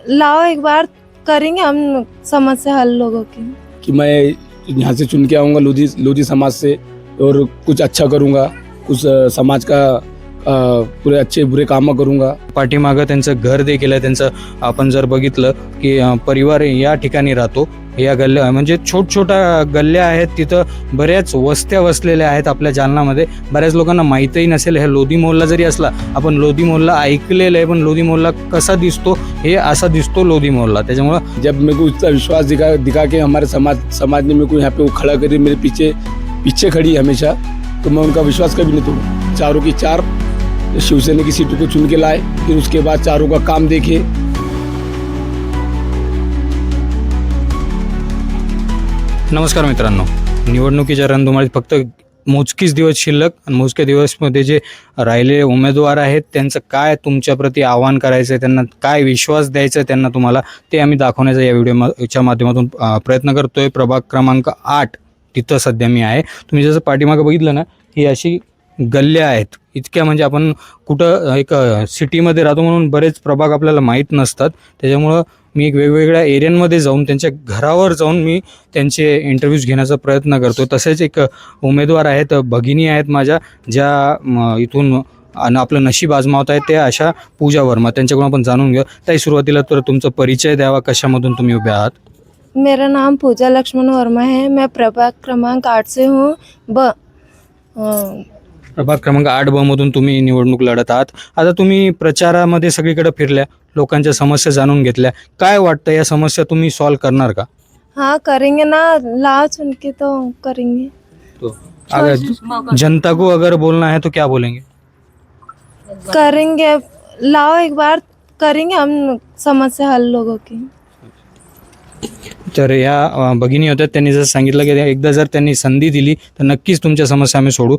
लाओ एक बार करेंगे हम समस्या हल लोगों की। कि मैं यहाँ से चुन के आऊँगा लोधी लोधी समाज से और कुछ अच्छा करूँगा कुछ समाज का पूरे अच्छे बुरे कामं करूँगा। पाठीमागं त्यांचं घर देखील आहे त्यांचं आपण जर बघितलं की परिवार या ठिकाणी राहतो या गल्ल्या म्हणजे छोट छोट्या गल्ल्या आहेत तिथं बऱ्याच वस्त्या वसलेल्या आहेत आपल्या जालनामध्ये. बऱ्याच लोकांना माहीतही नसेल हे लोधी मोहल्ला जरी असला आपण लोधी मोहल्ला ऐकलेलं आहे पण लोधी मोहल्ला कसा दिसतो हे असा दिसतो लोधी मोहल्ला. त्याच्यामुळं जब मेरे को उसका विश्वास दिखा दिखा के हमारे समाज समाज ने मेरे को यहाँ पे वो खड़ा करी मेरे पीछे पीछे खड़ी हमेशा तो मैं उनका विश्वास कभी नहीं तोड़ूँ चारों की चार शिवसेना की सीटों को चुन के लाए फिर उसके बाद चारों का काम देखे नमस्कार मित्रांनो. निवडणुकीच्या रणधुमाळीत फक्त मोजकीच दिवस शिल्लक आणि मोजक्या दिवसमध्ये जे राहिलेले उमेदवार आहेत त्यांचं काय तुमच्याप्रती आव्हान करायचं आहे त्यांना काय विश्वास द्यायचा आहे त्यांना तुम्हाला ते आम्ही दाखवण्याचा या व्हिडिओच्या माध्यमातून प्रयत्न करतोय. प्रभाग क्रमांक आठ तिथं सध्या मी आहे. तुम्ही जसं पाठीमागं बघितलं ना ही अशी गल्ल्या आहेत. इतक्या म्हणजे आपण कुठं एक सिटीमध्ये राहतो म्हणून बरेच प्रभाग आपल्याला माहीत नसतात. त्याच्यामुळं मी एक वेगवेगळ्या एरियांमध्ये जाऊन त्यांच्या घरावर जाऊन मी त्यांचे इंटरव्ह्यूज घेण्याचा प्रयत्न करतो. तसेच एक उमेदवार आहेत भगिनी आहेत माझ्या ज्या इथून आणि आपलं नशीब आजमावत आहेत ते अशा पूजा वर्मा. त्यांच्याकडून आपण जाणून घेऊ. ताई सुरुवातीला तर तुमचा परिचय द्यावा कशामधून तुम्ही उभे आहात? मेरा नाम पूजा लक्ष्मण वर्मा है. मैं प्रभाग क्रमांक आठ से हूँ. ब प्रभाग क्रमांक आठ ब मधून तुम्ही निवडणूक लढत आहात. आता तुम्ही प्रचारामध्ये सगळीकडे फिरल्या लोकांच्या समस्या जाणून घेतल्या. काय वाटतं या समस्या तुम्ही सॉल्व्ह करणार का? हाँ करेंगे ना. लाओ चुन के तो करेंगे. अगर जनता को अगर बोलना है तो क्या बोलेंगे? करेंगे. लाओ एक बार. करेंगे हम समस्या हल लोगों की. तर या भगिनी होत्या. त्यांनी जर सांगितलं की एकदा जर त्यांनी संधी दिली तर नक्कीच तुमच्या समस्या आम्ही सोडू.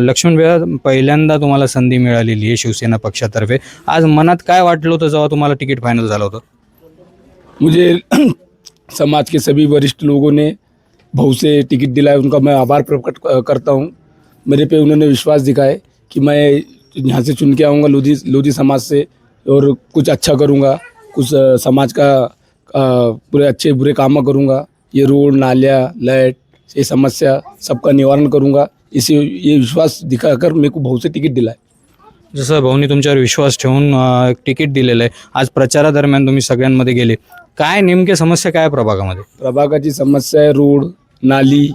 लक्ष्मण वेळा पहिल्यांदा तुम्हाला संधी मिळालेली आहे शिवसेना पक्षातर्फे. आज मनात काय वाटलं होतं जेव्हा तुम्हाला तिकीट फायनल झालं होतं? मुझे समाज के सभी वरिष्ठ लोगों ने बहुत से टिकट दिलाया। उनका मैं आभार प्रकट करता हूँ। मेरे पे उन्होंने विश्वास दिखाए कि मैं यहाँ से चुन के आऊँगा लोधी लोधी समाज से और कुछ अच्छा करूँगा कुछ समाज का पूरे अच्छे बुरे कामं करूँगा। ये रोड नालियाँ लाइट ये समस्या सबका निवारण करूँगा। इसी ये विश्वास दिखाकर मेरे को भाव से टिकट दिलाए। जसं भाऊनी तुमच्यावर विश्वास ठेवून अ, तिकीट दिलेलं आहे. आज प्रचारादरम्यान तुम्ही सगळ्यांमध्ये गेले. काय नेमके समस्या काय आहे प्रभागामध्ये? प्रभागाची समस्या आहे रोड नाली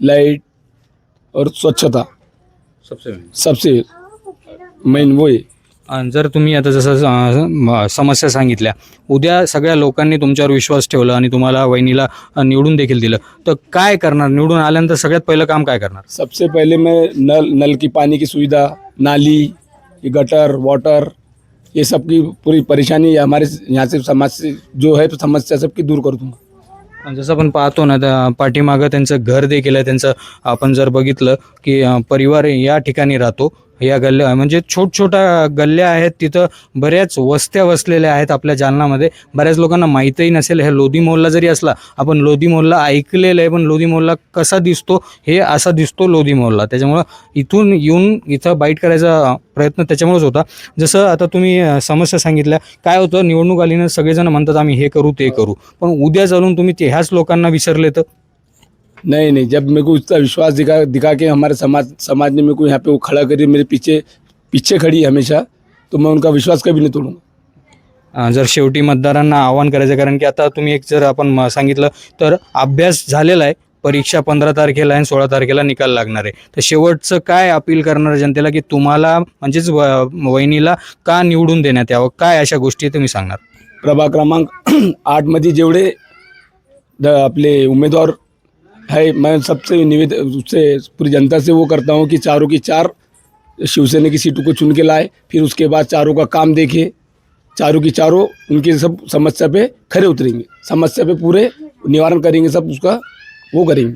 लाइट और स्वच्छता. सबसे सबसे मेन वो जर तुम्ही आता जसं समस्या सांगितल्या उद्या सगळ्या लोकांनी तुमच्यावर विश्वास ठेवला आणि तुम्हाला वहिनीला निवडून देखील दिलं तर काय करणार? निवडून आल्यानंतर सगळ्यात पहिलं काम काय करणार? सबसे पहले मैं नल नल की पानी की सुविधा नाली गटर वाटर ये सब की पूरी परेशानी हमारे यहाँ से समाज से जो है समस्या सबकी दूर कर दूंगा। जसं आपण पाहतो ना त्या पाठीमागं त्यांचं घर देखील आहे त्यांचं आपण जर बघितलं की परिवार या ठिकाणी राहतो या गल्ल्या म्हणजे छोट छोट्या गल्ल्या आहेत. तिथं बऱ्याच वस्त्या वसलेल्या आहेत आपल्या जालनामध्ये. बऱ्याच लोकांना माहीतही नसेल हे लोधी मोहल्ला जरी असला आपण लोधी मोहल्ला ऐकलेलं आहे पण लोधी मोहल्ला कसा दिसतो हे असा दिसतो लोधी मोहल्ला. त्याच्यामुळं इथून येऊन इथं बाईट करायचा प्रयत्न त्याच्यामुळेच होता. जसं आता तुम्ही समस्या सांगितल्या काय होतं निवडणूक आलीनं सगळेजण म्हणतात आम्ही हे करू ते करू. पण उद्या चालून तुम्ही ते ह्याच लोकांना विसरले तर? नहीं नहीं जब मेरे को उसका विश्वास दिखा दिखा के हमारे समाज समाज ने मेरे को यहाँ पे वो खड़ा करी मेरे पीछे पीछे खड़ी है हमेशा तो मैं उनका विश्वास कभी नहीं तोड़ूंगा। अ, जर शेवटी मतदारांना आव्हान करायचं कारण की आता तुम्ही एक जर आपण म- सांगितलं तर अभ्यास झालेला आहे परीक्षा पंधरा तारखेला आहे आणि सोळा तारखेला निकाल लागणार आहे. तर शेवटचं काय अपील करणार जनतेला की तुम्हाला म्हणजेच व- वहिनीला का निवडून देण्यात यावं? काय अशा गोष्टी तुम्ही सांगणार? प्रभाग क्रमांक आठमध्ये जेवढे द- आपले उम्मीदवार है, मैं सबसे निवेदन उससे पूरी जनता से वो करता हूँ कि चारों की चार शिवसेना की सीटों को चुन के लाए, फिर उसके बाद चारों का काम देखे, चारों की चारों उनकी सब समस्या पे खड़े उतरेंगे, समस्या पे पूरे निवारण करेंगे, सब उसका वो करेंगे।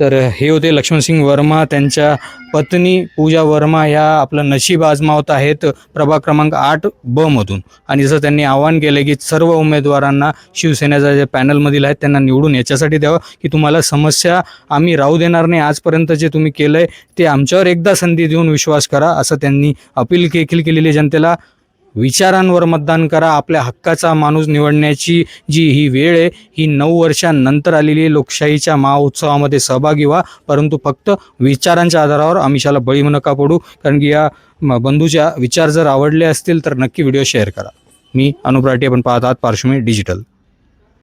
तर हे होते लक्ष्मणसिंग वर्मा त्यांच्या पत्नी पूजा वर्मा ह्या आपलं नशीब आजमावत आहेत. प्रभाग क्रमांक आठ ब मधून. आणि जसं त्यांनी आवाहन केलं की सर्व उमेदवारांना शिवसेनेचा जे पॅनलमधील आहेत त्यांना निवडून याच्यासाठी द्यावं की तुम्हाला समस्या आम्ही राहू देणार नाही. आजपर्यंत जे तुम्ही केलं आहे ते आमच्यावर एकदा संधी देऊन विश्वास करा असं त्यांनी अपील देखील केलेली जनतेला. विचारांवर मतदान करा. आपल्या हक्काचा माणूस निवडण्याची जी ही वेळ आहे ही नऊ वर्षांनंतर आलेली आहे. लोकशाहीच्या महाउत्सवामध्ये सहभागी व्हा. परंतु फक्त विचारांच्या आधारावर आमिषाला बळी नका पडू? कारण की या बंधूच्या विचार जर आवडले असतील तर नक्की व्हिडिओ शेअर करा. मी अनुप्राटी आपण पाहत आहात पार्श्वमी डिजिटल.